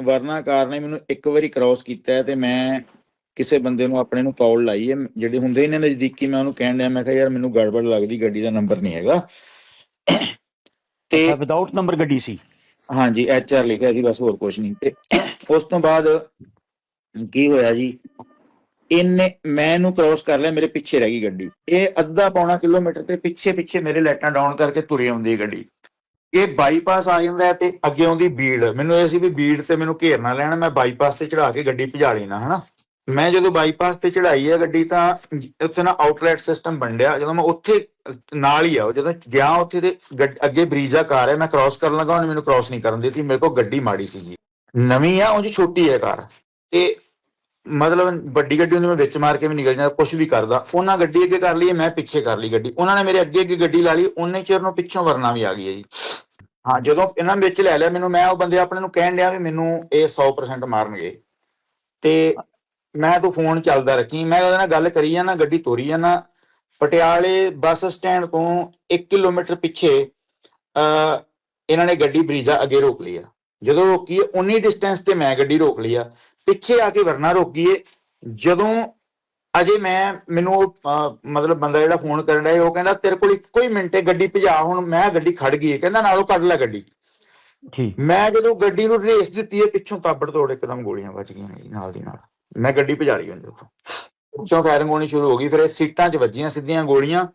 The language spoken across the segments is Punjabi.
ਵਰਨਾਕਾਰ ਨੇ ਮੈਨੂੰ ਇੱਕ ਵਾਰੀ ਕ੍ਰਾਸ ਕੀਤਾ ਹੈ ਤੇ ਮੈਂ ਕਿਸੇ ਬੰਦੇ ਨੂੰ ਆਪਣੇ ਨੂੰ ਕਾਲ ਲਾਈ ਹੈ। ਜਿਹੜੇ ਹੁੰਦੇ ਨੇ ਨਜ਼ਦੀਕੀ ਮੈਂ ਉਹਨੂੰ ਕਹਿਣ ਡਿਆ ਮੈਂ ਕਿਹਾ ਯਾਰ ਮੈਨੂੰ ਗੜਬੜ ਲੱਗਦੀ ਗੱਡੀ ਦਾ ਨੰਬਰ ਨਹੀਂ ਹੈਗਾ। ਤੇ ਵਿਦਆਊਟ ਨੰਬਰ ਗੱਡੀ ਸੀ। ਹਾਂਜੀ ਐਚ ਆਰ ਲਿਖਿਆ ਸੀ ਬਸ ਹੋਰ ਕੁਝ ਨਹੀਂ। ਤੇ ਉਸ ਤੋਂ ਬਾਅਦ ਕੀ ਹੋਇਆ ਜੀ? ਇਹਨੇ ਮੈਂ ਇਹਨੂੰ ਕ੍ਰਾਸ ਕਰ ਲਿਆ ਮੇਰੇ ਪਿੱਛੇ ਰਹਿ ਗਈ ਗੱਡੀ। ਇਹ ਅੱਧਾ ਪੌਣਾ ਕਿਲੋਮੀਟਰ ਤੇ ਪਿੱਛੇ ਪਿੱਛੇ ਮੇਰੇ ਲਾਈਟਾਂ ਡਾਊਨ ਕਰਕੇ ਤੁਰੀ ਆਉਂਦੀ ਗੱਡੀ। ਇਹ ਬਾਈਪਾਸ ਆ ਜਾਂਦਾ ਹੈ ਤੇ ਅੱਗੇ ਆਉਂਦੀ ਬੀੜ। ਮੈਨੂੰ ਇਹ ਸੀ ਵੀ ਬੀੜ ਤੇ ਮੈਨੂੰ ਘੇਰ ਨਾ ਲੈਣ, ਮੈਂ ਬਾਈਪਾਸ ਤੇ ਚੜਾ ਕੇ ਗੱਡੀ ਭਜਾ ਲੈਣਾ ਹਨਾ? ਮੈਂ ਜਦੋਂ ਬਾਈਪਾਸ ਤੇ ਚੜਾਈ ਹੈ ਗੱਡੀ ਤਾਂ ਉੱਥੇ ਨਾ ਆਊਟਲੈਟ ਸਿਸਟਮ ਬਣਿਆ ਜਦੋਂ ਮੈਂ ਉੱਥੇ, ਨਾਲ ਹੀ ਆ ਜਦੋਂ ਗਿਆ ਉੱਥੇ ਤੇ ਅੱਗੇ ਬਰੀਜਾ ਕਾਰ ਹੈ ਮੈਂ ਕ੍ਰਾਸ ਕਰਨ ਲੱਗਾ, ਉਹਨੇ ਮੈਨੂੰ ਕ੍ਰਾਸ ਨਹੀਂ ਕਰਨ ਦਿੱਤੀ। ਮੇਰੇ ਕੋਲ ਗੱਡੀ ਮਾੜੀ ਸੀ ਜੀ। ਨਵੀਂ ਆ, ਉਂਝ ਛੋਟੀ ਹੈ ਕਾਰ। ਤੇ ਮਤਲਬ ਵੱਡੀ ਗੱਡੀ ਉਹਨੂੰ ਮੈਂ ਵਿੱਚ ਮਾਰ ਕੇ ਵੀ ਨਿਕਲ ਜਾਂਦਾ ਕੁਝ ਵੀ ਕਰਦਾ। ਉਹਨਾਂ ਗੱਡੀ ਅੱਗੇ ਕਰ ਲਈ, ਮੈਂ ਪਿੱਛੇ ਕਰ ਲਈ ਗੱਡੀ। ਉਹਨਾਂ ਨੇ ਮੇਰੇ ਅੱਗੇ ਅੱਗੇ ਗੱਡੀ ਲਾ ਲਈ, ਉਹਨੇ ਚਿਰ ਨੂੰ ਪਿੱਛੋਂ ਵਰਨਾ ਵੀ ਆ ਗਈ ਹੈ ਜੀ। ਹਾਂ, ਜਦੋਂ ਇਹਨਾਂ ਵਿੱਚ ਲੈ ਲਿਆ, ਮੈਨੂੰ, ਮੈਂ ਉਹ ਬੰਦੇ ਆਪਣੇ ਨੂੰ ਕਹਿਣ ਡਿਆ ਵੀ ਮੈਨੂੰ ਇਹ 100% ਮਾਰਨਗੇ। ਤੇ ਮੈਂ ਤੂੰ ਫੋਨ ਚੱਲਦਾ ਰੱਖੀ। ਮੈਂ ਉਹਦੇ ਨਾਲ ਗੱਲ ਕਰੀ ਜਾਣਾ ਗੱਡੀ ਤੋਰੀ ਜਾਣਾ ਪਟਿਆਲੇ ਬੱਸ ਸਟੈਂਡ ਤੋਂ 1 ਕਿਲੋਮੀਟਰ ਪਿੱਛੇ ਅ ਇਹਨਾਂ ਨੇ ਗੱਡੀ ਬਰੀਜਾ ਅੱਗੇ ਰੋਕ ਲਈ ਆ। ਜਦੋਂ ਰੋਕੀ, ਉਨੀ ਡਿਸਟੈਂਸ ਤੇ ਮੈਂ ਗੱਡੀ ਰੋਕ ਲਈ ਆ। ਪਿੱਛੇ ਆ ਕੇ ਵਰਨਾ ਰੋਕੀਏ। ਜਦੋਂ ਅਜੇ ਮੈਂ ਮੈਨੂੰ ਮਤਲਬ ਬੰਦਾ ਜਿਹੜਾ ਫੋਨ ਕਰਨ ਸੀ, ਉਹ ਕਹਿੰਦਾ ਤੇਰੇ ਕੋਲ ਇੱਕੋ ਹੀ ਮਿੰਟ ਹੈ ਗੱਡੀ ਭਜਾ ਹੁਣ ਮੈਂ ਗੱਡੀ ਖੜ ਗਈ ਹੈ। ਕਹਿੰਦਾ ਨਾਲੋਂ ਕੱਢ ਲੈ ਗੱਡੀ। ਠੀਕ। ਮੈਂ ਜਦੋਂ ਗੱਡੀ ਨੂੰ ਰੇਸ ਦਿੱਤੀ ਹੈ ਪਿੱਛੋਂ ਤਾਬੜ ਤੋੜ ਇੱਕਦਮ ਗੋਲੀਆਂ ਵੱਜ ਗਈਆਂ ਨਾਲ ਦੀ ਨਾਲ। ਮੈਂ ਗੱਡੀ ਭਜਾ ਲਈ ਉਹਨੇ ਉੱਥੋਂ। ਉੱਚੋਂ ਫਾਇਰਿੰਗ ਹੋਣੀ ਸ਼ੁਰੂ ਹੋ ਗਈ ਫਿਰ ਇਹ ਸੀਟਾਂ 'ਚ ਵੱਜੀਆਂ ਸਿੱਧੀਆਂ ਗੋਲੀਆਂ।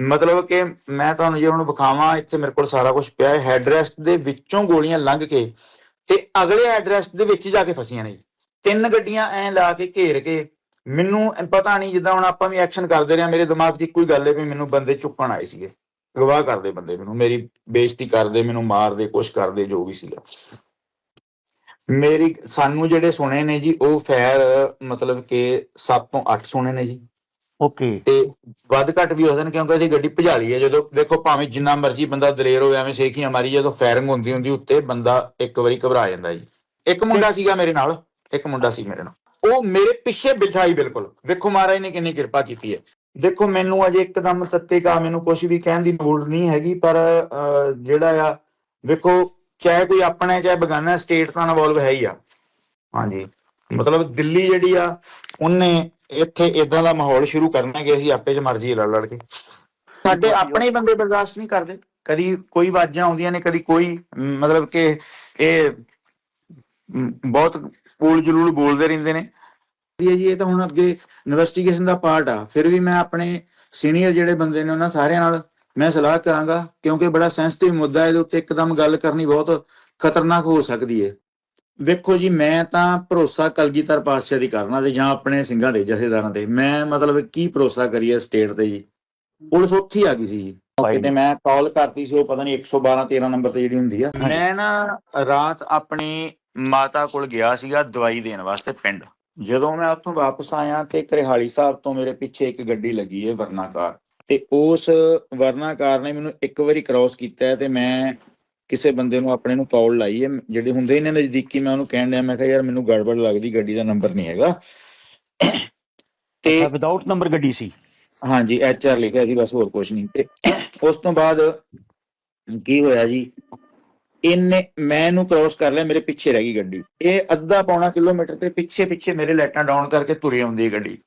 ਮਤਲਬ ਕਿ ਮੈਂ ਤੁਹਾਨੂੰ ਜੇ ਹੁਣ ਵਿਖਾਵਾਂ ਇੱਥੇ ਮੇਰੇ ਕੋਲ ਸਾਰਾ ਕੁਝ ਪਿਆ ਹੈ। ਹੈਡਰੈਸਟ ਦੇ ਵਿੱਚੋਂ ਗੋਲੀਆਂ ਲੰਘ ਕੇ ਤੇ ਅਗਲੇ ਹੈਡਰੈਸਟ ਦੇ ਵਿੱਚ ਜਾ ਕੇ ਫਸੀਆਂ ਨੇ। ਤਿੰਨ ਗੱਡੀਆਂ ਐ ਲਾ ਕੇ ਘੇਰ ਕੇ ਮੈਨੂੰ ਪਤਾ ਨਹੀਂ ਜਿੱਦਾਂ ਹੁਣ ਆਪਾਂ ਵੀ ਐਕਸ਼ਨ ਕਰਦੇ ਰਹੇ ਮੇਰੇ ਦਿਮਾਗ 'ਚ ਇੱਕੋ ਹੀ ਗੱਲ ਹੈ ਵੀ ਮੈਨੂੰ ਬੰਦੇ ਚੁੱਕਣ ਆਏ ਸੀਗੇ। ਗਵਾਹ ਕਰਦੇ ਬੰਦੇ ਮੈਨੂੰ ਮੇਰੀ ਬੇਇੱਜ਼ਤੀ ਕਰਦੇ ਮੈਨੂੰ ਮਾਰਦੇ ਕੁਛ ਕਰਦੇ ਜੋ ਵੀ ਸੀਗਾ। ਮੇਰੀ ਸਾਨੂੰ ਜਿਹੜੇ ਸੁਣੇ ਨੇ ਜੀ ਉਹ ਫੈਰ ਮਤਲਬ ਕਿ 7 ਤੋਂ 8 ਸੁਣੇ ਨੇ ਜੀ। ਓਕੇ। ਤੇ ਵੱਧ ਘੱਟ ਵੀ ਹੋ ਜਾਣ ਕਿਉਂਕਿ ਇਹਦੀ ਗੱਡੀ ਭਜਾਲੀ ਹੈ ਜਦੋਂ ਦੇਖੋ ਭਾਵੇਂ ਜਿੰਨਾ ਮਰਜ਼ੀ ਬੰਦਾ ਦਲੇਰ ਹੋਵੇ ਐਵੇਂ ਸੇਖੀਆਂ ਮਾਰੀ ਜਦੋਂ ਫਾਇਰਿੰਗ ਹੁੰਦੀ ਹੁੰਦੀ ਉੱਤੇ ਬੰਦਾ ਇੱਕ ਵਾਰੀ ਘਬਰਾ ਜਾਂਦਾ ਜੀ। ਇੱਕ ਮੁੰਡਾ ਸੀਗਾ ਮੇਰੇ ਨਾਲ ਇੱਕ ਮੁੰਡਾ ਸੀ ਮੇਰੇ ਨਾਲ। ਉਹ ਮੇਰੇ ਪਿੱਛੇ ਬਿਠਾਈ ਬਿਲਕੁਲ। ਵੇਖੋ ਮਹਾਰਾਜ ਨੇ ਕਿੰਨੀ ਕਿਰਪਾ ਕੀਤੀ ਹੈ। ਦੇਖੋ ਮੈਨੂੰ ਅਜੇ ਇੱਕਦਮ ਤੱਤੇ ਕਾ ਮੈਨੂੰ ਕੁਝ ਵੀ ਕਹਿਣ ਦੀ ਲੋੜ ਨਹੀਂ ਹੈਗੀ ਪਰ ਜਿਹੜਾ ਆ ਵੇਖੋ ਚਾਹੇ ਕੋਈ ਆਪਣਾ ਹੈ, ਚਾਹੇ ਬਗਾਨਾ ਸਟੇਟ ਤਾਂ ਇਨਵੋਲਵ ਹੈ ਹੀ ਆ। ਹਾਂਜੀ। ਮਤਲਬ ਦਿੱਲੀ ਜਿਹੜੀ ਆ ਉਹਨੇ ਇੱਥੇ ਇਦਾਂ ਦਾ ਮਾਹੌਲ ਸ਼ੁਰੂ ਕਰਨਾ ਕਿ ਅਸੀਂ ਆਪੇ ਚ ਮਰਜ਼ੀ ਲੜ ਲੜ ਕੇ। ਸਾਡੇ ਆਪਣੇ ਹੀ ਬੰਦੇ ਬਰਦਾਸ਼ਤ ਨਹੀਂ ਕਰਦੇ। ਕਦੀ ਕੋਈ ਆਵਾਜ਼ਾਂ ਆਉਂਦੀਆਂ ਨੇ ਕਦੀ ਕੋਈ ਮਤਲਬ ਕਿ ਇਹ ਬਹੁਤ ਪੂਲ ਜਲੂਲ ਬੋਲਦੇ ਰਹਿੰਦੇ ਨੇ। ਇਹ ਜੀ ਇਹ ਤਾਂ ਹੁਣ ਅੱਗੇ ਇਨਵੈਸਟੀਗੇਸ਼ਨ ਦਾ ਪਾਰਟ ਆ। ਫਿਰ ਵੀ ਮੈਂ ਆਪਣੇ ਸੀਨੀਅਰ ਜਿਹੜੇ ਬੰਦੇ ਨੇ ਉਹਨਾਂ ਸਾਰਿਆਂ ਨਾਲ ਮੈਂ ਸਲਾਹ ਕਰਾਂਗਾ ਕਿਉਂਕਿ ਬੜਾ ਸੈਂਸਿਟਿਵ ਮੁੱਦਾ ਹੈ ਇਹਦੇ ਉੱਤੇ ਇੱਕਦਮ ਗੱਲ ਕਰਨੀ ਬਹੁਤ ਖਤਰਨਾਕ ਹੋ ਸਕਦੀ ਹੈ। ਵੇਖੋ ਜੀ ਮੈਂ ਤਾਂ ਭਰੋਸਾ ਕਲਗੀਧਰ ਪਾਤਸ਼ਾਹ ਦੀ ਕਰਨਾ ਤੇ ਜਾਂ ਆਪਣੇ ਸਿੰਘਾਂ ਦੇ ਜਥੇਦਾਰਾਂ ਤੇ ਮੈਂ ਮਤਲਬ ਕੀ ਭਰੋਸਾ ਕਰੀਏ ਸਟੇਟ ਤੇ ਜੀ? ਪੁਲਿਸ ਉੱਥੇ ਆ ਗਈ ਸੀ ਜੀ। ਕਿਤੇ ਮੈਂ ਕਾਲ ਕਰਤੀ ਸੀ ਉਹ ਪਤਾ ਨਹੀਂ 112 13 ਨੰਬਰ ਤੇ ਜਿਹੜੀ ਹੁੰਦੀ ਆ। ਮੈਂ ਨਾ ਰਾਤ ਆਪਣੀ ਮਾਤਾ ਕੋਲ ਗਿਆ ਸੀਗਾ ਦਵਾਈ ਦੇਣ ਵਾਸਤੇ ਪਿੰਡ। ਜਦੋਂ ਮੈਂ ਉੱਥੋਂ ਵਾਪਸ ਆਇਆ ਤੇ ਕਰਿਹਾਲੀ ਸਾਹਿਬ ਤੋਂ ਮੇਰੇ ਪਿੱਛੇ ਇੱਕ ਗੱਡੀ ਲੱਗੀ ਹੈ ਵਰਨਾਕਾਰ। ਤੇ ਉਸ ਵਰਨਾਕਾਰ ਨੇ ਮੈਨੂੰ ਇੱਕ ਵਾਰੀ ਕ੍ਰਾਸ ਕੀਤਾ ਤੇ ਮੈਂ ਕਿਸੇ ਬੰਦੇ ਨੂੰ ਆਪਣੇ ਨੂੰ ਕਾਲ ਲਾਈ ਹੈ ਜਿਹੜੇ ਹੁੰਦੇ ਨੇ ਨਜ਼ਦੀਕੀ ਮੈਂ ਉਹਨੂੰ ਕਹਿਣ ਡਿਆ ਮੈਂ ਕਿਹਾ ਯਾਰ ਮੈਨੂੰ ਗੜਬੜ ਲੱਗਦੀ ਗੱਡੀ ਦਾ ਨੰਬਰ ਨਹੀਂ ਹੈਗਾ। ਤੇ ਵਿਦਆਊਟ ਨੰਬਰ ਗੱਡੀ ਸੀ? ਹਾਂਜੀ ਐਚ ਆਰ ਲਿਖਿਆ ਸੀ ਬਸ ਹੋਰ ਕੁਝ ਨਹੀਂ। ਤੇ ਉਸ ਤੋਂ ਬਾਅਦ ਕੀ ਹੋਇਆ ਜੀ? ਇਹਨੇ, ਮੈਂ ਇਹਨੂੰ ਕ੍ਰਾਸ ਕਰ ਲਿਆ ਮੇਰੇ ਪਿੱਛੇ ਰਹਿ ਗਈ ਗੱਡੀ। ਇਹ ਅੱਧਾ ਪੌਣਾ ਕਿਲੋਮੀਟਰ ਤੇ ਪਿੱਛੇ ਪਿੱਛੇ ਮੇਰੇ ਲਾਈਟਾਂ ਡਾਊਨ ਕਰਕੇ ਤੁਰੀ ਆਉਂਦੀ ਹੈ ਗੱਡੀ।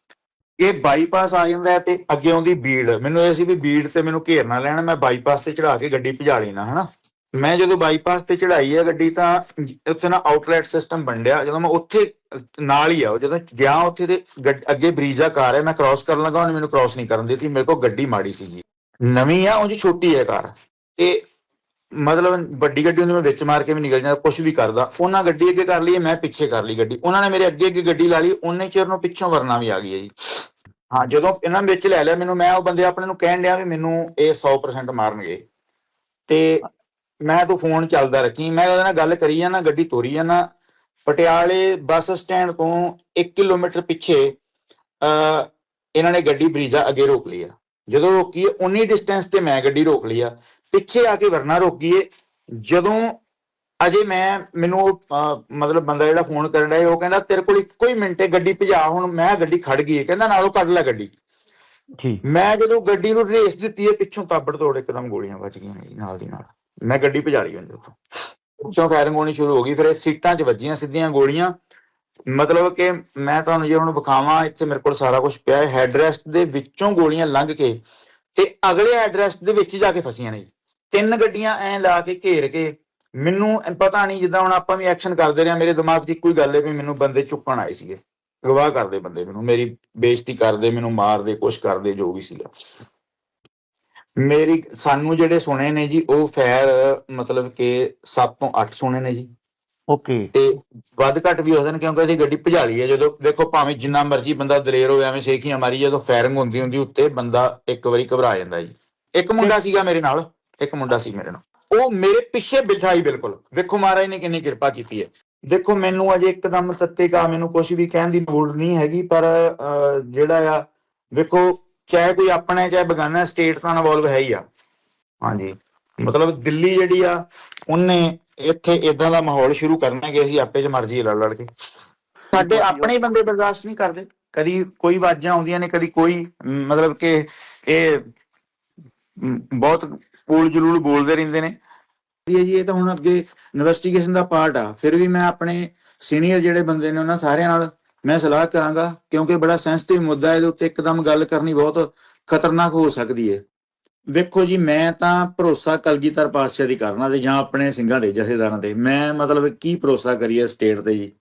ਇਹ ਬਾਈਪਾਸ ਆ ਜਾਂਦਾ ਤੇ ਅੱਗੇ ਆਉਂਦੀ ਬੀੜ। ਮੈਨੂੰ ਇਹ ਸੀ ਵੀ ਬੀੜ ਤੇ ਮੈਨੂੰ ਘੇਰ ਨਾ ਲੈਣ, ਮੈਂ ਬਾਈਪਾਸ ਤੇ ਚੜਾ ਕੇ ਗੱਡੀ ਭਜਾ ਲੈਣਾ ਹਨਾ? ਮੈਂ ਜਦੋਂ ਬਾਈਪਾਸ ਤੇ ਚੜਾਈ ਹੈ ਗੱਡੀ ਤਾਂ ਉੱਥੇ ਨਾ ਆਊਟਲੈਟ ਸਿਸਟਮ ਬਣਿਆ ਜਦੋਂ ਮੈਂ ਉੱਥੇ, ਨਾਲ ਹੀ ਆ ਉਹ, ਜਦੋਂ ਗਿਆ ਉੱਥੇ ਤੇ ਅੱਗੇ ਬਰੀਜਾ ਕਾਰ ਹੈ ਮੈਂ ਕ੍ਰਾਸ ਕਰਨ ਲੱਗਾ, ਉਹਨੇ ਮੈਨੂੰ ਕ੍ਰਾਸ ਨਹੀਂ ਕਰਨ ਦਿੱਤੀ। ਮੇਰੇ ਕੋਲ ਗੱਡੀ ਮਾੜੀ ਸੀ ਜੀ। ਨਵੀਂ ਆ, ਉਂਝ ਛੋਟੀ ਹੈ ਕਾਰ। ਤੇ ਮਤਲਬ ਵੱਡੀ ਗੱਡੀ ਉਹਨੂੰ ਮੈਂ ਵਿੱਚ ਮਾਰ ਕੇ ਵੀ ਨਿਕਲ ਜਾਂਦਾ ਕੁਝ ਵੀ ਕਰਦਾ। ਉਹਨਾਂ ਗੱਡੀ ਅੱਗੇ ਕਰ ਲਈ, ਮੈਂ ਪਿੱਛੇ ਕਰ ਲਈ ਗੱਡੀ। ਉਹਨਾਂ ਨੇ ਮੇਰੇ ਅੱਗੇ ਅੱਗੇ ਗੱਡੀ ਲਾ ਲਈ, ਉਹਨੇ ਚਿਰ ਨੂੰ ਪਿੱਛੋਂ ਵਰਨਾ ਵੀ ਆ ਗਈ ਹੈ ਜੀ। ਹਾਂ, ਜਦੋਂ ਇਹਨਾਂ ਵਿੱਚ ਲੈ ਲਿਆ, ਮੈਨੂੰ ਮੈਂ ਉਹ ਬੰਦੇ ਆਪਣੇ ਨੂੰ ਕਹਿਣ ਡਿਆ ਵੀ ਮੈਨੂੰ ਇਹ 100% ਮਾਰਨਗੇ। ਤੇ ਮੈਂ ਤੂੰ ਫੋਨ ਚੱਲਦਾ ਰੱਖੀ। ਮੈਂ ਉਹਦੇ ਨਾਲ ਗੱਲ ਕਰੀ ਜਾਣਾ ਗੱਡੀ ਤੋਰੀ ਜਾਣਾ ਪਟਿਆਲੇ ਬੱਸ ਸਟੈਂਡ ਤੋਂ 1 ਕਿਲੋਮੀਟਰ ਪਿੱਛੇ ਅ ਇਹਨਾਂ ਨੇ ਗੱਡੀ ਬਰੀਜਾ ਅੱਗੇ ਰੋਕ ਲਈ ਆ। ਜਦੋਂ ਰੋਕੀ, ਉਨੀ ਡਿਸਟੈਂਸ ਤੇ ਮੈਂ ਗੱਡੀ ਰੋਕ ਲਈ ਆ। ਪਿੱਛੇ ਆ ਕੇ ਵਰਨਾ ਰੋਕੀ ਏ ਜਦੋਂ ਅਜੇ ਮੈਂ ਮੈਨੂੰ ਮਤਲਬ ਬੰਦਾ ਜਿਹੜਾ ਫੋਨ ਕਰਨ ਸੀ, ਉਹ ਕਹਿੰਦਾ ਤੇਰੇ ਕੋਲ ਇੱਕੋ ਹੀ ਮਿੰਟ ਹੈ ਗੱਡੀ ਭਜਾ ਹੁਣ ਮੈਂ ਗੱਡੀ ਖੜ ਗਈ ਹੈ। ਕਹਿੰਦਾ ਨਾਲੋਂ ਕੱਢ ਲੈ ਗੱਡੀ। ਠੀਕ। ਮੈਂ ਜਦੋਂ ਗੱਡੀ ਨੂੰ ਰੇਸ ਦਿੱਤੀ ਹੈ ਪਿੱਛੋਂ ਤਾਬੜ ਤੋੜ ਇੱਕਦਮ ਗੋਲੀਆਂ ਵੱਜ ਗਈਆਂ ਜੀ ਨਾਲ ਦੀ ਨਾਲ। ਮੈਂ ਗੱਡੀ ਭਜਾ ਲਈ ਉਹਨੇ ਉੱਥੋਂ ਉੱਚੋਂ ਫਾਇਰਿੰਗ ਹੋਣੀ ਸ਼ੁਰੂ ਹੋ ਗਈ ਫਿਰ ਇਹ ਸੀਟਾਂ 'ਚ ਵੱਜੀਆਂ ਸਿੱਧੀਆਂ ਗੋਲੀਆਂ। ਮਤਲਬ ਕਿ ਮੈਂ ਤੁਹਾਨੂੰ ਜੇ ਹੁਣ ਵਿਖਾਵਾਂ ਇੱਥੇ ਮੇਰੇ ਕੋਲ ਸਾਰਾ ਕੁਝ ਪਿਆ ਹੈ। ਹੈਡਰੈਸਟ ਦੇ ਵਿੱਚੋਂ ਗੋਲੀਆਂ ਲੰਘ ਕੇ ਤੇ ਅਗਲੇ ਐਡਰੈਸ ਦੇ ਵਿੱਚ ਜਾ ਕੇ ਫਸੀਆਂ ਨੇ। ਜੀ। ਤਿੰਨ ਗੱਡੀਆਂ ਐ ਲਾ ਕੇ ਘੇਰ ਕੇ ਮੈਨੂੰ ਪਤਾ ਨਹੀਂ ਜਿੱਦਾਂ ਹੁਣ ਆਪਾਂ ਵੀ ਐਕਸ਼ਨ ਕਰਦੇ ਰਹੇ ਮੇਰੇ ਦਿਮਾਗ 'ਚ ਇੱਕੋ ਹੀ ਗੱਲ ਹੈ ਵੀ ਮੈਨੂੰ ਬੰਦੇ ਚੁੱਕਣ ਆਏ ਸੀਗੇ ਗਵਾਹ ਕਰਦੇ ਬੰਦੇ ਮੈਨੂੰ ਮੇਰੀ ਬੇਇੱਜ਼ਤੀ ਕਰਦੇ ਮੈਨੂੰ ਮਾਰਦੇ ਕੁਛ ਕਰਦੇ ਜੋ ਵੀ ਸੀਗਾ। ਮੇਰੀ ਸਾਨੂੰ ਜਿਹੜੇ ਸੁਣੇ ਨੇ ਜੀ ਉਹ ਫੈਰ ਮਤਲਬ ਕਿ 7 ਤੋਂ 8 ਸੁਣੇ ਨੇ ਜੀ। ਓਕੇ। ਤੇ ਵੱਧ ਘੱਟ ਵੀ ਹੋ ਜਾਣ ਕਿਉਂਕਿ ਇਹਦੀ ਗੱਡੀ ਭਜਾਲੀ ਹੈ ਜਦੋਂ ਦੇਖੋ ਭਾਵੇਂ ਜਿੰਨਾ ਮਰਜ਼ੀ ਬੰਦਾ ਦਲੇਰ ਹੋਵੇ ਐਵੇਂ ਸੇਖੀਆਂ ਮਾਰੀ ਜਦੋਂ ਫਾਇਰਿੰਗ ਹੁੰਦੀ ਹੁੰਦੀ ਉੱਤੇ ਬੰਦਾ ਇੱਕ ਵਾਰੀ ਘਬਰਾ ਜਾਂਦਾ ਜੀ। ਇੱਕ ਮੁੰਡਾ ਸੀਗਾ ਮੇਰੇ ਨਾਲ। ਇੱਕ ਮੁੰਡਾ ਸੀ ਮੇਰੇ ਨਾਲ। ਉਹ ਮੇਰੇ ਪਿੱਛੇ ਬਿਠਾਈ ਬਿਲਕੁਲ। ਦੇਖੋ ਮਹਾਰਾਜ ਨੇ ਕਿੰਨੀ ਕਿਰਪਾ ਕੀਤੀ ਹੈ। ਦੇਖੋ, ਮੈਨੂੰ ਅਜੇ ਇੱਕਦਮ ਤੱਤੇ ਕਾ ਮੈਨੂੰ ਕੁਝ ਵੀ ਕਹਿਣ ਦੀ ਲੋੜ ਨਹੀਂ ਹੈਗੀ, ਪਰ ਜਿਹੜਾ ਆ, ਵੇਖੋ, ਚਾਹੇ ਕੋਈ ਆਪਣਾ ਚਾਹੇ ਬਗਾਨਾ ਸਟੇਟ ਤਾਂ ਇਨਵੋਲਵ ਹੈ ਹੀ ਆ। ਹਾਂਜੀ। ਮਤਲਬ ਦਿੱਲੀ ਜਿਹੜੀ ਆ, ਉਹਨੇ ਇੱਥੇ ਇਦਾਂ ਦਾ ਮਾਹੌਲ ਸ਼ੁਰੂ ਕਰਨਾ ਕਿ ਅਸੀਂ ਆਪੇ ਚ ਮਰਜ਼ੀ ਲੜ ਲੜ ਕੇ। ਸਾਡੇ ਆਪਣੇ ਬੰਦੇ ਬਰਦਾਸ਼ਤ ਨਹੀਂ ਕਰਦੇ। ਕਦੀ ਕੋਈ ਆਵਾਜ਼ਾਂ ਆਉਂਦੀਆਂ ਨੇ, ਕਦੀ ਕੋਈ, ਮਤਲਬ ਕਿ ਇਹ ਬਹੁਤ ਪੂਲ ਜਲੂਲ ਬੋਲਦੇ ਰਹਿੰਦੇ ਨੇ। ਇਹ ਜੀ ਇਹ ਤਾਂ ਹੁਣ ਅੱਗੇ ਇਨਵੈਸਟੀਗੇਸ਼ਨ ਦਾ ਪਾਰਟ ਆ। ਫਿਰ ਵੀ ਮੈਂ ਆਪਣੇ ਸੀਨੀਅਰ ਜਿਹੜੇ ਬੰਦੇ ਨੇ ਉਹਨਾਂ ਸਾਰਿਆਂ ਨਾਲ ਮੈਂ ਸਲਾਹ ਕਰਾਂਗਾ ਕਿਉਂਕਿ ਬੜਾ ਸੈਂਸਿਟਿਵ ਮੁੱਦਾ ਹੈ ਇਹਦੇ ਉੱਤੇ ਇੱਕਦਮ ਗੱਲ ਕਰਨੀ ਬਹੁਤ ਖਤਰਨਾਕ ਹੋ ਸਕਦੀ ਹੈ। ਵੇਖੋ ਜੀ ਮੈਂ ਤਾਂ ਭਰੋਸਾ ਕਲਗੀਧਰ ਪਾਤਸ਼ਾਹ ਦੀ ਕਰਨਾ ਤੇ ਜਾਂ ਆਪਣੇ ਸਿੰਘਾਂ ਦੇ ਜਥੇਦਾਰਾਂ ਤੇ ਮੈਂ ਮਤਲਬ ਕੀ ਭਰੋਸਾ ਕਰੀਏ ਸਟੇਟ ਤੇ ਜੀ?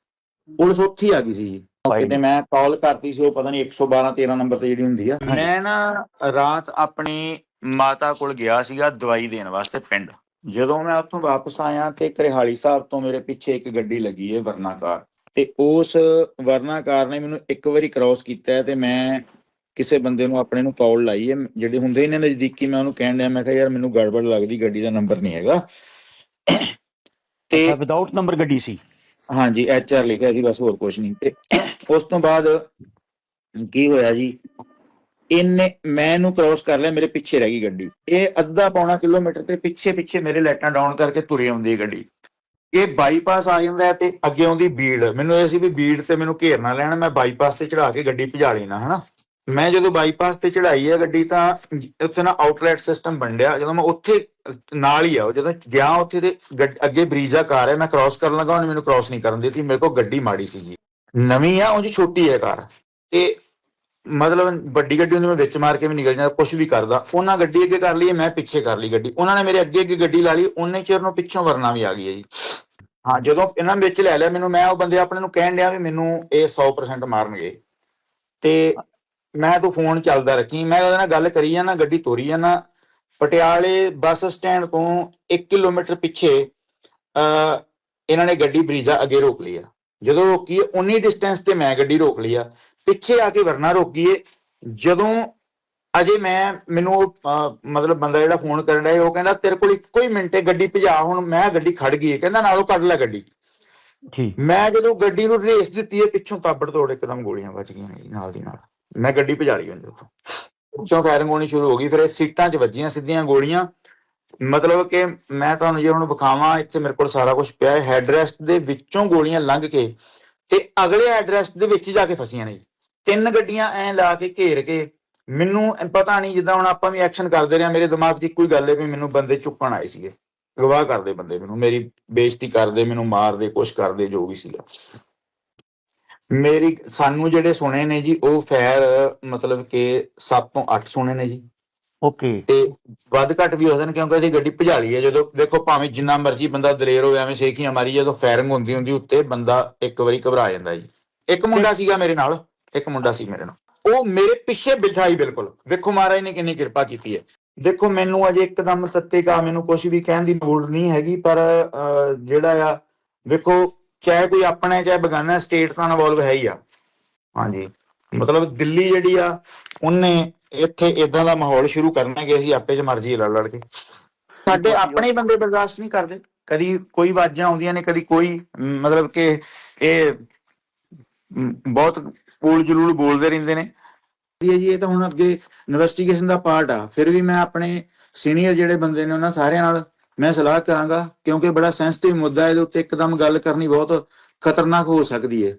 ਪੁਲਿਸ ਉੱਥੇ ਆ ਗਈ ਸੀ ਜੀ। ਕਿਤੇ ਮੈਂ ਕਾਲ ਕਰਤੀ ਸੀ ਉਹ ਪਤਾ ਨਹੀਂ 112 13 ਨੰਬਰ ਤੇ ਜਿਹੜੀ ਹੁੰਦੀ ਆ। ਮੈਂ ਨਾ ਰਾਤ ਆਪਣੀ ਮਾਤਾ ਕੋਲ ਗਿਆ ਸੀਗਾ ਦਵਾਈ ਦੇਣ ਵਾਸਤੇ ਪਿੰਡ। ਜਦੋਂ ਮੈਂ ਉੱਥੋਂ ਵਾਪਸ ਆਇਆ ਤੇ ਕਰਿਹਾਲੀ ਸਾਹਿਬ ਤੋਂ ਮੇਰੇ ਪਿੱਛੇ ਇੱਕ ਗੱਡੀ ਲੱਗੀ ਹੈ ਵਰਨਾਕਾਰ। ਤੇ ਉਸ ਵਰਨਾਕਾਰ ਨੇ ਮੈਨੂੰ ਇੱਕ ਵਾਰੀ ਕ੍ਰਾਸ ਕੀਤਾ ਤੇ ਮੈਂ ਕਿਸੇ ਬੰਦੇ ਨੂੰ ਆਪਣੇ ਨੂੰ ਕਾਲ ਲਾਈ ਹੈ ਜਿਹੜੇ ਹੁੰਦੇ ਨੇ ਨਜ਼ਦੀਕੀ ਮੈਂ ਉਹਨੂੰ ਕਹਿਣ ਡਿਆ ਮੈਂ ਕਿਹਾ ਯਾਰ ਮੈਨੂੰ ਗੜਬੜ ਲੱਗਦੀ ਗੱਡੀ ਦਾ ਨੰਬਰ ਨਹੀਂ ਹੈਗਾ। ਤੇ ਵਿਦਆਊਟ ਨੰਬਰ ਗੱਡੀ ਸੀ। ਹਾਂਜੀ ਐਚ ਆਰ ਲਿਖਿਆ ਸੀ ਬਸ ਹੋਰ ਕੁਝ ਨਹੀਂ। ਤੇ ਉਸ ਤੋਂ ਬਾਅਦ ਕੀ ਹੋਇਆ ਜੀ? ਇਹਨੇ, ਮੈਂ ਇਹਨੂੰ ਕ੍ਰਾਸ ਕਰ ਲਿਆ, ਮੇਰੇ ਪਿੱਛੇ ਰਹਿ ਗਈ ਗੱਡੀ। ਇਹ ਅੱਧਾ ਪੌਣਾ ਕਿਲੋਮੀਟਰ ਤੇ ਪਿੱਛੇ ਪਿੱਛੇ ਮੇਰੇ ਲਾਈਟਾਂ ਡਾਊਨ ਕਰਕੇ ਤੁਰੀ ਆਉਂਦੀ ਹੈ ਗੱਡੀ। ਇਹ ਬਾਈਪਾਸ ਆ ਜਾਂਦਾ ਹੈ ਤੇ ਅੱਗੇ ਆਉਂਦੀ ਬੀੜ। ਮੈਨੂੰ ਇਹ ਸੀ ਵੀ ਬੀੜ ਤੇ ਮੈਨੂੰ ਘੇਰ ਨਾ ਲੈਣ, ਮੈਂ ਬਾਈਪਾਸ ਤੇ ਚੜਾ ਕੇ ਗੱਡੀ ਭਜਾ ਲੈਣਾ ਹਨਾ? ਮੈਂ ਜਦੋਂ ਬਾਈਪਾਸ ਤੇ ਚੜਾਈ ਹੈ ਗੱਡੀ ਤਾਂ ਉੱਥੇ ਨਾ ਆਊਟਲੈਟ ਸਿਸਟਮ ਬਣਿਆ ਜਦੋਂ ਮੈਂ ਉੱਥੇ, ਨਾਲ ਹੀ ਆ ਜਦੋਂ ਗਿਆ ਉੱਥੇ ਦੇ ਅੱਗੇ ਬਰੀਜਾ ਕਾਰ ਹੈ, ਮੈਂ ਕ੍ਰਾਸ ਕਰਨ ਲੱਗਾ, ਉਹਨੇ ਮੈਨੂੰ ਕ੍ਰਾਸ ਨਹੀਂ ਕਰਨ ਦਿੱਤੀ। ਮੇਰੇ ਕੋਲ ਗੱਡੀ ਮਾੜੀ ਸੀ ਜੀ। ਨਵੀਂ ਆ, ਉਂਝ ਛੋਟੀ ਹੈ ਕਾਰ। ਤੇ ਮਤਲਬ ਵੱਡੀ ਗੱਡੀ ਨੂੰ ਮੈਂ ਵਿੱਚ ਮਾਰ ਕੇ ਵੀ ਨਿਕਲ ਜਾਂਦਾ ਕੁਝ ਵੀ ਕਰਦਾ। ਉਹਨਾਂ ਗੱਡੀ ਅੱਗੇ ਕਰ ਲਈ ਮੈਂ ਪਿੱਛੇ ਕਰ ਲਈ ਗੱਡੀ। ਉਹਨਾਂ ਨੇ ਮੇਰੇ ਅੱਗੇ ਅੱਗੇ ਗੱਡੀ ਲਾ ਲਈ, ਉਹਨੇ ਚਿਰ ਨੂੰ ਪਿੱਛੋਂ ਵਰਨਾ ਵੀ ਆ ਗਈ ਹੈ ਜੀ। ਹਾਂ, ਜਦੋਂ ਇਹਨਾਂ ਵਿੱਚ ਲੈ ਲਿਆ, ਮੈਨੂੰ ਮੈਂ ਉਹ ਬੰਦੇ ਆਪਣੇ ਨੂੰ ਕਹਿਣ ਡਿਆ ਵੀ ਮੈਨੂੰ ਇਹ 100% ਮਾਰਨਗੇ। ਤੇ ਮੈਂ ਤੂੰ ਫੋਨ ਚੱਲਦਾ ਰੱਖੀ, ਮੈਂ ਉਹਦੇ ਨਾਲ ਗੱਲ ਕਰੀ ਜਾਣਾ ਗੱਡੀ ਤੋਰੀ ਜਾਣਾ ਪਟਿਆਲੇ ਬੱਸ ਸਟੈਂਡ ਤੋਂ 1 ਕਿਲੋਮੀਟਰ ਪਿੱਛੇ ਅ ਇਹਨਾਂ ਨੇ ਗੱਡੀ ਬਰੀਜਾ ਅੱਗੇ ਰੋਕ ਲਈ ਆ। ਜਦੋਂ ਰੋਕੀ, ਉਨੀ ਡਿਸਟੈਂਸ ਤੇ ਮੈਂ ਗੱਡੀ ਰੋਕ ਲਈ ਆ। ਪਿੱਛੇ ਆ ਕੇ ਵਰਨਾ ਰੋਕੀ ਏ ਜਦੋਂ ਅਜੇ ਮੈਂ ਮੈਨੂੰ ਉਹ, ਮਤਲਬ ਬੰਦਾ ਜਿਹੜਾ ਫੋਨ ਕਰਨ ਸੀ, ਉਹ ਕਹਿੰਦਾ ਤੇਰੇ ਕੋਲ ਇੱਕੋ ਹੀ ਮਿੰਟ ਹੈ ਗੱਡੀ ਭਜਾ ਹੁਣ ਮੈਂ ਗੱਡੀ ਖੜ ਗਈ ਹੈ ਕਹਿੰਦਾ ਨਾਲੋਂ ਕੱਢ ਲੈ ਗੱਡੀ। ਠੀਕ। ਮੈਂ ਜਦੋਂ ਗੱਡੀ ਨੂੰ ਰੇਸ ਦਿੱਤੀ ਹੈ ਪਿੱਛੋਂ ਤਾਬੜ ਤੋੜ ਇੱਕਦਮ ਗੋਲੀਆਂ ਵੱਜ ਗਈਆਂ ਜੀ ਨਾਲ ਦੀ ਨਾਲ। ਮੈਂ ਗੱਡੀ ਭਜਾ ਲਈ ਉਹਨੇ ਉੱਥੋਂ। ਉੱਚੋਂ ਫਾਇਰਿੰਗ ਹੋਣੀ ਸ਼ੁਰੂ ਹੋ ਗਈ ਫਿਰ ਇਹ ਸੀਟਾਂ 'ਚ ਵੱਜੀਆਂ ਸਿੱਧੀਆਂ ਗੋਲੀਆਂ। ਮਤਲਬ ਕਿ ਮੈਂ ਤੁਹਾਨੂੰ ਜੇ ਹੁਣ ਵਿਖਾਵਾਂ ਇੱਥੇ ਮੇਰੇ ਕੋਲ ਸਾਰਾ ਕੁਝ ਪਿਆ ਹੈ ਹੈਡਰੈਸਟ ਦੇ ਵਿੱਚੋਂ ਗੋਲੀਆਂ ਲੰਘ ਕੇ ਤੇ ਅਗਲੇ ਐਡਰੈਸ ਦੇ ਵਿੱਚ ਜਾ ਕੇ ਫਸੀਆਂ ਨੇ ਜੀ। ਤਿੰਨ ਗੱਡੀਆਂ ਐ ਲਾ ਕੇ ਘੇਰ ਕੇ ਮੈਨੂੰ ਪਤਾ ਨਹੀਂ ਜਿੱਦਾਂ ਹੁਣ ਆਪਾਂ ਵੀ ਐਕਸ਼ਨ ਕਰਦੇ ਰਹੇ ਮੇਰੇ ਦਿਮਾਗ 'ਚ ਇੱਕੋ ਹੀ ਗੱਲ ਹੈ ਵੀ ਮੈਨੂੰ ਬੰਦੇ ਚੁੱਕਣ ਆਏ ਸੀਗੇ ਗਵਾਹ ਕਰਦੇ ਬੰਦੇ ਮੈਨੂੰ ਮੇਰੀ ਬੇਇੱਜ਼ਤੀ ਕਰਦੇ ਮੈਨੂੰ ਮਾਰਦੇ ਕੁਛ ਕਰਦੇ ਜੋ ਵੀ ਸੀਗਾ। ਮੇਰੀ ਸਾਨੂੰ ਜਿਹੜੇ ਸੁਣੇ ਨੇ ਜੀ ਉਹ ਫੈਰ ਮਤਲਬ ਕਿ 7 ਤੋਂ 8 ਸੁਣੇ ਨੇ ਜੀ। ਓਕੇ। ਤੇ ਵੱਧ ਘੱਟ ਵੀ ਹੋ ਜਾਣ ਕਿਉਂਕਿ ਇਹਦੀ ਗੱਡੀ ਭਜਾਲੀ ਹੈ ਜਦੋਂ ਦੇਖੋ ਭਾਵੇਂ ਜਿੰਨਾ ਮਰਜ਼ੀ ਬੰਦਾ ਦਲੇਰ ਹੋਵੇ ਐਵੇਂ ਸੇਖੀਆਂ ਮਾਰੀ ਜਦੋਂ ਫਾਇਰਿੰਗ ਹੁੰਦੀ ਹੁੰਦੀ ਉੱਤੇ ਬੰਦਾ ਇੱਕ ਵਾਰੀ ਘਬਰਾ ਜਾਂਦਾ ਜੀ। ਇੱਕ ਮੁੰਡਾ ਸੀਗਾ ਮੇਰੇ ਨਾਲ। ਇੱਕ ਮੁੰਡਾ ਸੀ ਮੇਰੇ ਨਾਲ। ਉਹ ਮੇਰੇ ਪਿੱਛੇ ਬਿਠਾਈ ਬਿਲਕੁਲ। ਵੇਖੋ ਮਹਾਰਾਜ ਨੇ ਕਿੰਨੀ ਕਿਰਪਾ ਕੀਤੀ ਹੈ। ਦੇਖੋ ਮੈਨੂੰ ਅਜੇ ਇੱਕਦਮ ਤੱਤੇ ਕਾ ਮੈਨੂੰ ਕੁਝ ਵੀ ਕਹਿਣ ਦੀ ਲੋੜ ਨਹੀਂ ਹੈਗੀ ਪਰ ਜਿਹੜਾ ਆ ਵੇਖੋ ਚਾਹੇ ਕੋਈ ਆਪਣਾ ਹੈ, ਚਾਹੇ ਬਗਾਨਾ ਸਟੇਟ ਤਾਂ ਇਨਵੋਲਵ ਹੈ ਹੀ ਆ। ਹਾਂਜੀ। ਮਤਲਬ ਦਿੱਲੀ ਜਿਹੜੀ ਆ ਉਹਨੇ ਇੱਥੇ ਇਦਾਂ ਦਾ ਮਾਹੌਲ ਸ਼ੁਰੂ ਕਰਨਾ ਕਿ ਅਸੀਂ ਆਪੇ ਚ ਮਰਜ਼ੀ ਲੜ ਲੜ ਕੇ। ਸਾਡੇ ਆਪਣੇ ਹੀ ਬੰਦੇ ਬਰਦਾਸ਼ਤ ਨਹੀਂ ਕਰਦੇ। ਕਦੀ ਕੋਈ ਆਵਾਜ਼ਾਂ ਆਉਂਦੀਆਂ ਨੇ ਕਦੀ ਕੋਈ ਮਤਲਬ ਕਿ ਇਹ ਬਹੁਤ ਪੂਲ ਜਲੂਲ ਬੋਲਦੇ ਰਹਿੰਦੇ ਨੇ। ਇਹ ਜੀ ਇਹ ਤਾਂ ਹੁਣ ਅੱਗੇ ਇਨਵੈਸਟੀਗੇਸ਼ਨ ਦਾ ਪਾਰਟ ਆ। ਫਿਰ ਵੀ ਮੈਂ ਆਪਣੇ ਸੀਨੀਅਰ ਜਿਹੜੇ ਬੰਦੇ ਨੇ ਉਹਨਾਂ ਸਾਰਿਆਂ ਨਾਲ ਮੈਂ ਸਲਾਹ ਕਰਾਂਗਾ ਕਿਉਂਕਿ ਬੜਾ ਸੈਂਸਿਟਿਵ ਮੁੱਦਾ ਹੈ ਇਹਦੇ ਉੱਤੇ ਇੱਕਦਮ ਗੱਲ ਕਰਨੀ ਬਹੁਤ ਖਤਰਨਾਕ ਹੋ ਸਕਦੀ ਹੈ।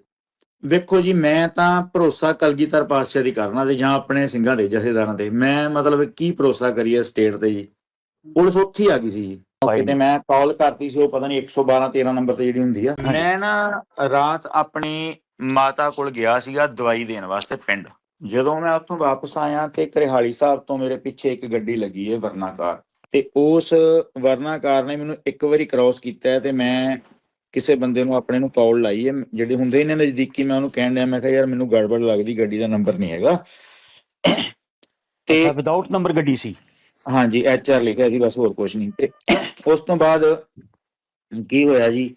ਵੇਖੋ ਜੀ ਮੈਂ ਤਾਂ ਭਰੋਸਾ ਕਲਗੀਧਰ ਪਾਤਸ਼ਾਹ ਦੀ ਕਰਨਾ ਤੇ ਜਾਂ ਆਪਣੇ ਸਿੰਘਾਂ ਦੇ ਜਥੇਦਾਰਾਂ ਤੇ ਮੈਂ ਮਤਲਬ ਕੀ ਭਰੋਸਾ ਕਰੀਏ ਸਟੇਟ ਤੇ ਜੀ? ਪੁਲਿਸ ਉੱਥੇ ਆ ਗਈ ਸੀ ਜੀ। ਕਿਤੇ ਮੈਂ ਕਾਲ ਕਰਤੀ ਸੀ ਉਹ ਪਤਾ ਨਹੀਂ 112 13 ਨੰਬਰ ਤੇ ਜਿਹੜੀ ਹੁੰਦੀ ਆ। ਮੈਂ ਨਾ ਰਾਤ ਆਪਣੀ ਮਾਤਾ ਕੋਲ ਗਿਆ ਸੀਗਾ ਦਵਾਈ ਦੇਣ ਵਾਸਤੇ ਪਿੰਡ। ਜਦੋਂ ਮੈਂ ਉੱਥੋਂ ਵਾਪਸ ਆਇਆ ਤੇ ਕਰਿਹਾਲੀ ਸਾਹਿਬ ਤੋਂ ਮੇਰੇ ਪਿੱਛੇ ਇੱਕ ਗੱਡੀ ਲੱਗੀ ਹੈ ਵਰਨਾਕਾਰ। ਤੇ ਉਸ ਵਰਨਾਕਾਰ ਨੇ ਮੈਨੂੰ ਇੱਕ ਵਾਰੀ ਕ੍ਰਾਸ ਕੀਤਾ ਤੇ ਮੈਂ ਕਿਸੇ ਬੰਦੇ ਨੂੰ ਆਪਣੇ ਨੂੰ ਕਾਲ ਲਾਈ ਹੈ ਜਿਹੜੇ ਹੁੰਦੇ ਨੇ ਨਜ਼ਦੀਕੀ ਮੈਂ ਉਹਨੂੰ ਕਹਿਣ ਡਿਆ ਮੈਂ ਕਿਹਾ ਯਾਰ ਮੈਨੂੰ ਗੜਬੜ ਲੱਗਦੀ ਗੱਡੀ ਦਾ ਨੰਬਰ ਨਹੀਂ ਹੈਗਾ। ਤੇ ਵਿਦਆਊਟ ਨੰਬਰ ਗੱਡੀ ਸੀ? ਹਾਂਜੀ ਐਚ ਆਰ ਲਿਖਿਆ ਸੀ ਬਸ ਹੋਰ ਕੁਝ ਨਹੀਂ। ਤੇ ਉਸ ਤੋਂ ਬਾਅਦ ਕੀ ਹੋਇਆ ਜੀ?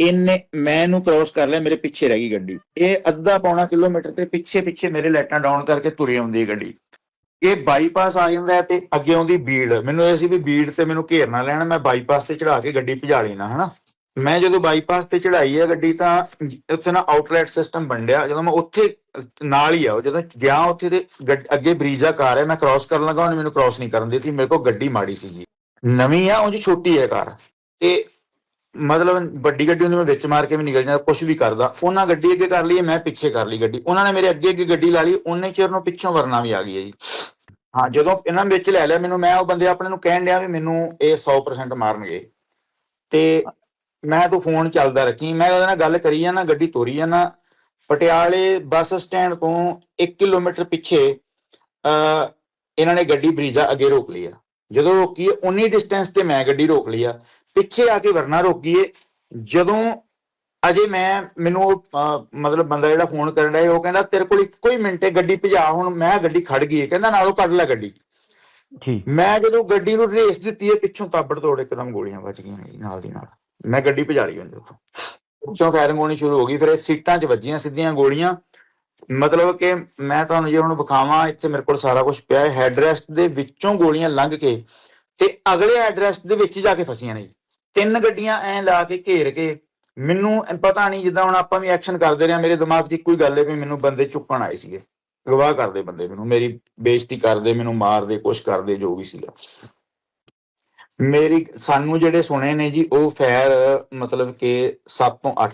ਇਹਨੇ, ਮੈਂ ਇਹਨੂੰ ਕ੍ਰਾਸ ਕਰ ਲਿਆ, ਮੇਰੇ ਪਿੱਛੇ ਰਹਿ ਗਈ ਗੱਡੀ। ਇਹ ਅੱਧਾ ਪੌਣਾ ਕਿਲੋਮੀਟਰ ਤੇ ਪਿੱਛੇ ਪਿੱਛੇ ਮੇਰੇ ਲਾਈਟਾਂ ਡਾਊਨ ਕਰਕੇ ਤੁਰੀ ਆਉਂਦੀ ਹੈ ਗੱਡੀ। ਇਹ ਬਾਈਪਾਸ ਆ ਜਾਂਦਾ ਤੇ ਅੱਗੇ ਆਉਂਦੀ ਬੀੜ ਮੈਨੂੰ ਇਹ ਸੀ ਵੀ ਬੀੜ ਤੇ ਮੈਨੂੰ ਘੇਰ ਨਾ ਲੈਣ, ਮੈਂ ਬਾਈਪਾਸ ਤੇ ਚੜਾ ਕੇ ਗੱਡੀ ਭਜਾ ਲੈਣਾ, ਹਨਾ? ਮੈਂ ਜਦੋਂ ਬਾਈਪਾਸ ਤੇ ਚੜਾਈ ਹੈ ਗੱਡੀ ਤਾਂ ਉੱਥੇ ਨਾ ਆਊਟਲੈਟ ਸਿਸਟਮ ਬਣਿਆ ਜਦੋਂ ਮੈਂ ਉੱਥੇ ਨਾਲ ਹੀ ਆ, ਉਹ ਜਦੋਂ ਗਿਆ ਉੱਥੇ ਤੇ ਅੱਗੇ ਬਰੀਜਾ ਕਾਰ ਹੈ, ਮੈਂ ਕ੍ਰਾਸ ਕਰਨ ਲੱਗਾ, ਉਹਨੇ ਮੈਨੂੰ ਕ੍ਰਾਸ ਨਹੀਂ ਕਰਨ ਦਿੱਤੀ। ਮੇਰੇ ਕੋਲ ਗੱਡੀ ਮਾੜੀ ਸੀ ਜੀ। ਨਵੀਂ ਆ, ਉਂਝ ਛੋਟੀ ਹੈ ਕਾਰ। ਤੇ ਮਤਲਬ ਵੱਡੀ ਗੱਡੀ ਉਹਨੇ ਮੈਂ ਵਿੱਚ ਮਾਰ ਕੇ ਵੀ ਨਿਕਲ ਜਾਂਦਾ ਕੁਝ ਵੀ ਕਰਦਾ। ਉਹਨਾਂ ਗੱਡੀ ਅੱਗੇ ਕਰ ਲਈ, ਮੈਂ ਪਿੱਛੇ ਕਰ ਲਈ ਗੱਡੀ। ਉਹਨਾਂ ਨੇ ਮੇਰੇ ਅੱਗੇ ਅੱਗੇ ਗੱਡੀ ਲਾ ਲਈ, ਉਹਨੇ ਚਿਰ ਨੂੰ ਪਿੱਛੋਂ ਵਰਨਾ ਵੀ ਆ ਗਈ ਹੈ ਜੀ। ਹਾਂ, ਜਦੋਂ ਇਹਨਾਂ ਵਿੱਚ ਲੈ ਲਿਆ, ਮੈਨੂੰ ਮੈਂ ਉਹ ਬੰਦੇ ਆਪਣੇ ਨੂੰ ਕਹਿਣ ਡਿਆ ਵੀ ਮੈਨੂੰ ਇਹ 100% ਮਾਰਨਗੇ। ਤੇ ਮੈਂ ਤੂੰ ਫੋਨ ਚੱਲਦਾ ਰੱਖੀ। ਮੈਂ ਉਹਦੇ ਨਾਲ ਗੱਲ ਕਰੀ ਜਾਣਾ ਗੱਡੀ ਤੋਰੀ ਜਾਣਾ ਪਟਿਆਲੇ ਬੱਸ ਸਟੈਂਡ ਤੋਂ 1 ਕਿਲੋਮੀਟਰ ਪਿੱਛੇ ਅ ਇਹਨਾਂ ਨੇ ਗੱਡੀ ਬਰੀਜਾ ਅੱਗੇ ਰੋਕ ਲਈ ਆ। ਜਦੋਂ ਰੋਕੀ, ਉਨੀ ਡਿਸਟੈਂਸ ਤੇ ਮੈਂ ਗੱਡੀ ਰੋਕ ਲਈ ਆ। ਪਿੱਛੇ ਆ ਕੇ ਵਰਨਾ ਰੋਕੀਏ। ਜਦੋਂ ਅਜੇ ਮੈਂ ਮੈਨੂੰ ਉਹ, ਮਤਲਬ ਬੰਦਾ ਜਿਹੜਾ ਫੋਨ ਕਰਨ ਸੀ, ਉਹ ਕਹਿੰਦਾ ਤੇਰੇ ਕੋਲ ਇੱਕੋ ਹੀ ਮਿੰਟ ਹੈ ਗੱਡੀ ਭਜਾ ਹੁਣ ਮੈਂ ਗੱਡੀ ਖੜ ਗਈ ਹੈ। ਕਹਿੰਦਾ ਨਾਲੋਂ ਕੱਢ ਲੈ ਗੱਡੀ। ਠੀਕ। ਮੈਂ ਜਦੋਂ ਗੱਡੀ ਨੂੰ ਰੇਸ ਦਿੱਤੀ ਹੈ ਪਿੱਛੋਂ ਤਾਬੜ ਤੋੜ ਇੱਕਦਮ ਗੋਲੀਆਂ ਵੱਜ ਗਈਆਂ ਜੀ ਨਾਲ ਦੀ ਨਾਲ। ਮੈਂ ਗੱਡੀ ਭਜਾ ਲਈ ਉਹਨੇ ਉੱਥੋਂ ਉੱਚੋਂ ਫਾਇਰਿੰਗ ਹੋਣੀ ਸ਼ੁਰੂ ਹੋ ਗਈ ਫਿਰ ਇਹ ਸੀਟਾਂ 'ਚ ਵੱਜੀਆਂ ਸਿੱਧੀਆਂ ਗੋਲੀਆਂ। ਮਤਲਬ ਕਿ ਮੈਂ ਤੁਹਾਨੂੰ ਜੇ ਹੁਣ ਵਿਖਾਵਾਂ ਇੱਥੇ ਮੇਰੇ ਕੋਲ ਸਾਰਾ ਕੁਝ ਪਿਆ ਹੈ। ਹੈਡਰੈਸਟ ਦੇ ਵਿੱਚੋਂ ਗੋਲੀਆਂ ਲੰਘ ਕੇ ਤੇ ਅਗਲੇ ਐਡਰੈਸ ਦੇ ਵਿੱਚ ਜਾ ਕੇ ਫਸੀਆਂ ਨੇ ਜੀ। ਤਿੰਨ ਗੱਡੀਆਂ ਐ ਲਾ ਕੇ ਘੇਰ ਕੇ ਮੈਨੂੰ ਪਤਾ ਨਹੀਂ ਜਿੱਦਾਂ ਹੁਣ ਆਪਾਂ ਵੀ ਐਕਸ਼ਨ ਕਰਦੇ ਰਹੇ ਮੇਰੇ ਦਿਮਾਗ 'ਚ ਇੱਕੋ ਹੀ ਗੱਲ ਹੈ ਵੀ ਮੈਨੂੰ ਬੰਦੇ ਚੁੱਕਣ ਆਏ ਸੀਗੇ ਗਵਾਹ ਕਰਦੇ ਬੰਦੇ ਮੈਨੂੰ, ਮੇਰੀ ਬੇਇੱਜ਼ਤੀ ਕਰਦੇ ਮੈਨੂੰ ਮਾਰਦੇ ਕੁਛ ਕਰਦੇ ਜੋ ਵੀ ਸੀਗਾ। ਮੇਰੀ, ਸਾਨੂੰ ਜਿਹੜੇ ਸੁਣੇ ਨੇ ਜੀ, ਉਹ ਫੈਰ ਮਤਲਬ ਕਿ 7 ਤੋਂ 8